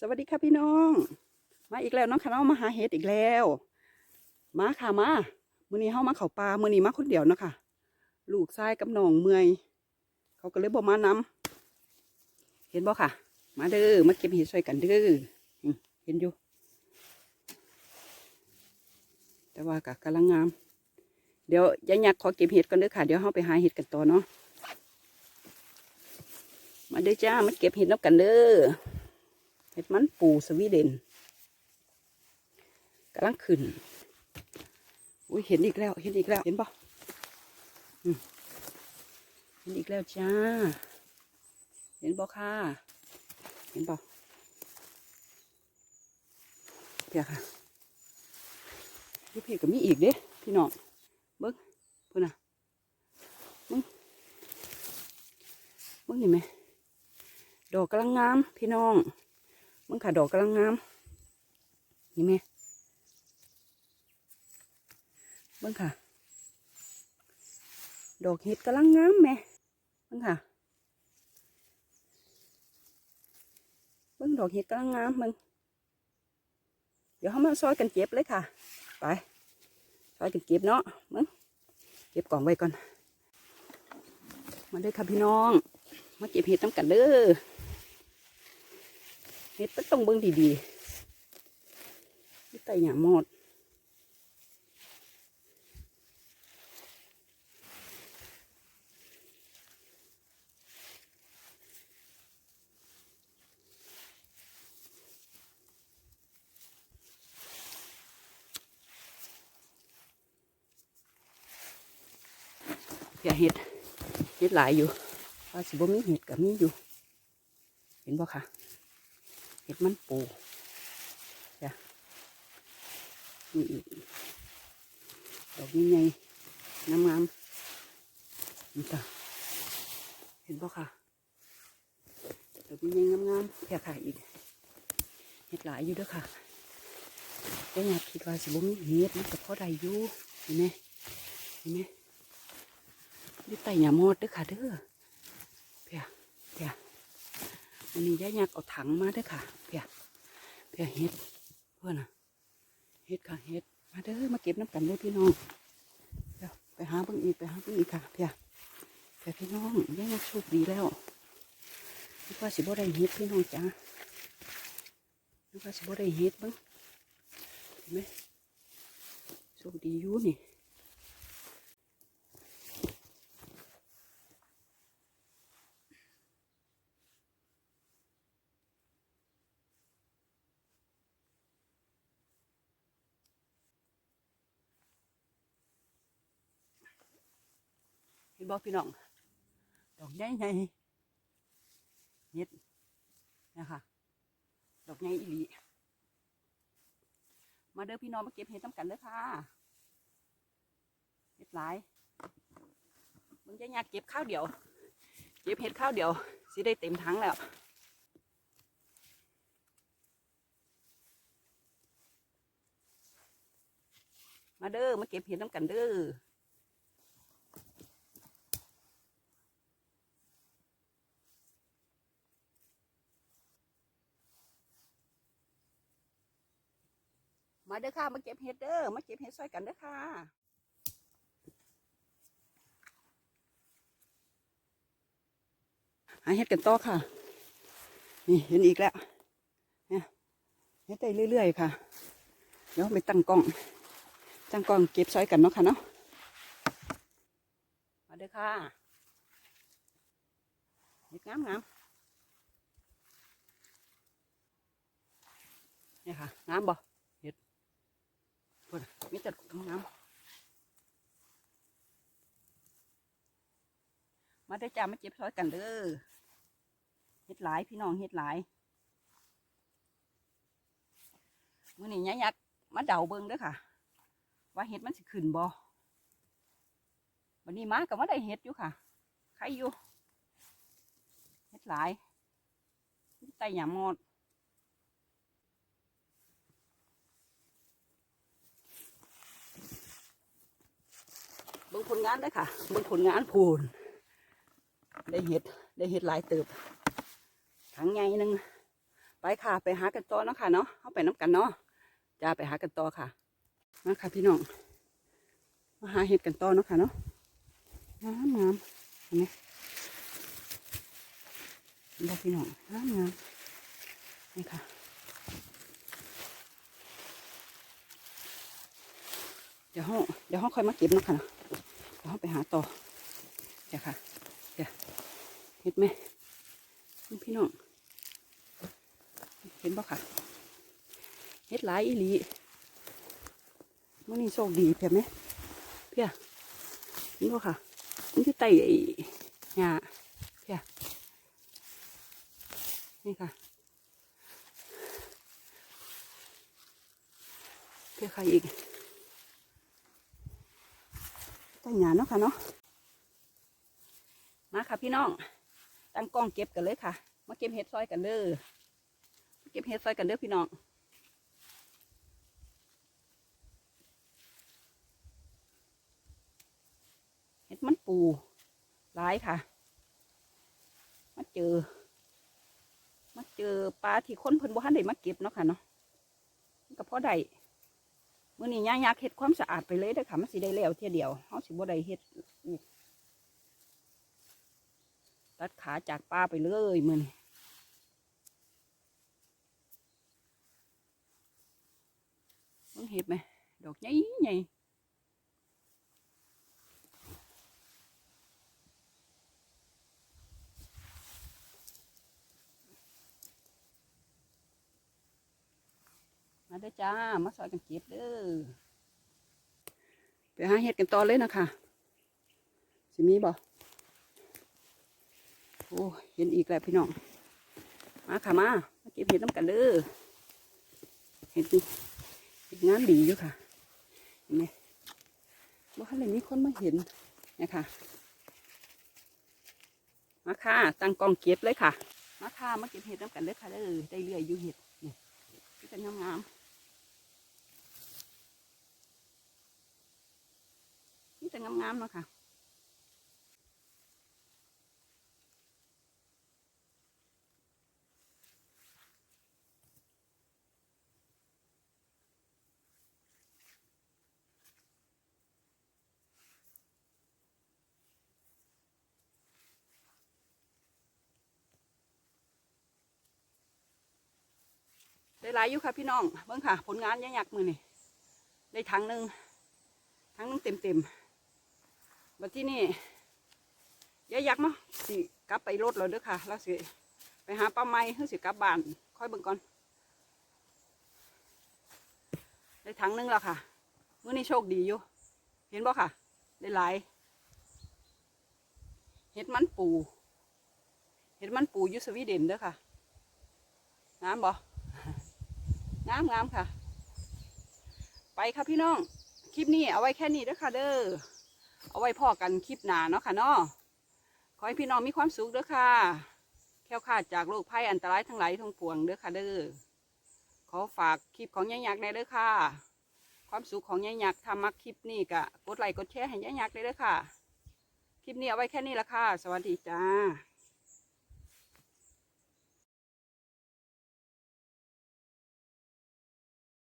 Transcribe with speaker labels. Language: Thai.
Speaker 1: สวัสดีค่ะพี่น้อง มาอีกแล้วน้องคะน้องมาหาเห็ดอีกแล้ว มาค่ะมามื้อนี้เฮามาเขาปลามื้อนี้มาคนเดียวเนาะค่ะ ลูกชายกับน้องเมื่อยเขาก็เลยบ่มานำเห็นบ่ค่ะ มาเด้อมาเก็บเห็ดช่วยกันเด้อเห็นอยู่ แต่ว่ากะกำลังงาม เดี๋ยวยายยักขอเก็บเห็ดก่อนเด้อค่ะ เดี๋ยวเฮาไปหาเห็ดกันต่อเนาะมาเด้อจ้ามาเก็บเห็ดน้ำกันเด้อ เห็ดมันปูสวีเดนกำลังขึ้น อุ้ยเห็นอีกแล้ว เห็นอีกแล้ว เห็นปะเห็นอีกแล้วจ้า เห็นบ่ค่ะ เห็นปะเดี๋ยวค่ะยูเพก็มีอีกเด้พี่น้อง เบิ้งเพื่อนน่ะเบิ้งเบิ้งเห็นไหมดอกกำลังงามพี่น้อง มึงค่ะดอกกำลังงามนี่แม่เบิ่งค่ะ ดอกเห็ดกำลังงามแม่เบิ่งค่ะ เบิ่งดอกเห็ดกำลังงามมึงเดี๋ยวเขามาซอยกันเก็บเลยค่ะ ไป ซอยกันเก็บเนาะมึงเก็บกล่องไว้ก่อน มาเลยค่ะพี่น้อง มาเก็บเห็ดน้ำกันเด้อ เห็ดต้องเบิ่งดีๆนี่หยาหมดอย่าเห็ดเห็ดหลายอยู่ว่าสิบ่มีเห็ดกับมีอยู่ เห็นบ่คะ เห็ดมันปูจ้ะนี่อีกดอกนี้ไงงามงามๆนี่จ้ะเห็นปะค่ะดอกนี้ไงงามงามๆแค่ค่ะอีกเห็ดหลายอยู่เด้วยค่ะแต่อยากคิดว่าสิบ่มีเห็ดมันก็พอได้อยู่เห็นไหมเห็นไหมนี่ไต่หยามอดเด้อค่ะเด้อเพียเพีย วันนี้ย่ายักเอาถังมาเด้อค่ะเพียเพียเฮ็ดเพื่อนน่ะเฮ็ดค่ะเฮ็ดมาเด้อมาเก็บน้ำกันเด้อพี่น้องเดี๋ยวไปหาเบิ่งอีกไปหาเบิ่งอีกค่ะเพียเพียพี่น้องย่ายักโชคดีแล้วนึกว่าสิบ่ได้เฮ็ดพี่น้องจ้านึกว่าสิบ่ได้เฮ็ดบ้างเห็นไหมโชคดีอยู่นี่ นบอกพี่น้อง ดอกใหญ่ใหญ่เห็ดนะคะดอกใหญ่อีหลีมาเด้อพี่น้องมาเก็บเห็ดน้ำกันเด้อค่ะเห็ดหลายมึงจะอยากเก็บข้าวเดียว เก็บเห็ดข้าวเดียวสิได้เต็มถังแล้วมาเด้อมาเก็บเห็ดน้ำกันเด้อ มาเด้อค่ะ มาเก็บเห็ดเด้อ มาเก็บเห็ดซอยกันเด้อค่ะหาเห็ดกันต่อค่ะ นี่เห็นอีกแล้วเนี่ยเห็ดได้เรื่อยๆค่ะ เดี๋ยวไปตั้งกล้อง ตั้งกล้องเก็บซอยกันเนาะค่ะเนาะ มาเด้อค่ะ เห็ดงามงามๆนี่ค่ะงามบ่ เพิ่นมีแต่ดอกงามๆมาได้จ้ามาเจ็บซอยกันเด้อเฮ็ดหลายพี่น้องเฮ็ดหลายมื้อนี้ยายักษ์มาเดาเบิ่งเด้อค่ะ ว่าเห็ดมันสิขึ้นบ่วันนี้มาก็มาได้เห็ดอยู่ค่ะใครอยู่เห็ดหลายไต่หยามอด บิ่งผลงานได้ค่ะเบิ่งผลงานพูนได้เห็ดได้เห็ดหลายเติบถังใหญ่หนึ่งไปค่ะ ไปหากันต่อเนาะค่ะเนาะเอาไปน้ำกันเนาะจะไปหากันต่อค่ะมาค่ะพี่น้องมาหาเห็ดกันต่อเนาะค่ะเนาะงามงามเห็นไหมเห็นบ่พี่น้องงามงามนี่ค่ะเดี๋ยวห้องเดี๋ยวห้องค่อยมาเก็บเนาะค่ะเนาะ เดี๋ยวห้องไปหาต่อเดี๋ยวค่ะเดี๋ยวเห็ดไหมนี่พี่น้องเห็นบ่ค่ะเห็ดหลายอีหลีมันนี่โชคดีเพียไหมเพียเห็นบ่ค่ะมันที่ไต่หญ้าเพียนี่ค่ะเพียใครอีก ใต้หญ้าเนาะค่ะเนาะมาค่ะพี่น้องตั้งกล้องเก็บกันเลยค่ะ มาเก็บเห็ดซอยกันเด้อเก็บเห็ดซอยกันเด้อพี่น้องเห็ดมันปูหลายค่ะมาเจอมาเจอปลาที่คนเพิ่นบ่ทันได้มาเก็บเนาะค่ะเนาะก็พอได้ มื่อนี้ย่ายากเห็ดความสะอาดไปเลยเด้อค่ะมันสิได้แล้วเที่ยเดียวเขาสิบ่ได้เห็ดอีกตัดขาจากปลาไปเลยมื่อนี้มึงเห็ดไหมดอกใหญ่ใหญ่ มาเด้อจ้า มาซอยกันเก็บเด้อไปหาเห็ดกันต่อเลยนะคะสิมีบ่โอ้เห็นอีกแล้วพี่น้อง มาค่ะมามาเก็บเห็ดน้ำกันเด้อเห็ดนี่เห็ดงามดีอยู่ค่ะ เห็นไหมว่าอะไรมีคนมาเห็นนี่ยค่ะมาค่ะ ตั้งกองเก็บเลยค่ะ มาค่ะ มาเก็บเห็ดน้ำกันเด้อค่ะเด้อได้เรื่อยอยู่เห็ดนี่ที่เป็งามๆ นี่แต่งามๆเนาะค่ะได้หลายอยู่ค่ะพี่น้อง เบิ่งค่ะ ผลงานยักษ์มือนี่ได้ถังหนึ่งถังหนึงเต็มเต็ม ๆบัดที่นี่ยายักษ์เนาสิกลับไปรถเราเด้อค่ะแล้วสิไปหาปลาไม้เพื่อสิกลับบ้านค่อยเบิ่งก่อนได้ถังนึงแล้วค่ะมื้อนี้โชคดีอยู่ เห็นบ่ค่ะ ได้หลายเห็ดมันปูเห็ดมันปูอยุสวีเดนเด้อค่ะน้ำบ่งามงามค่ะ ไปค่ะพี่น้อง คลิปนี้เอาไว้แค่นี้เด้อค่ะเด้อ เอาไว้พ่อกันคลิปหนาเนาะค่ะเนาะขอให้พี่น้องมีความสุขเด้อค่ะแค้วคาดจากโรคภัยอันตรายทั้งหลายทั้งปวงเด้อค่ะเด้อขอฝากคลิปของยายยักษ์ในเด้อค่ะ ความสุขของยายยักษ์ทำมาคลิปนี้กะกดไลค์กดแชร์ให้ยายยักษ์ได้เด้อค่ะ คลิปนี้เอาไว้แค่นี้ละค่ะ สวัสดีจ้า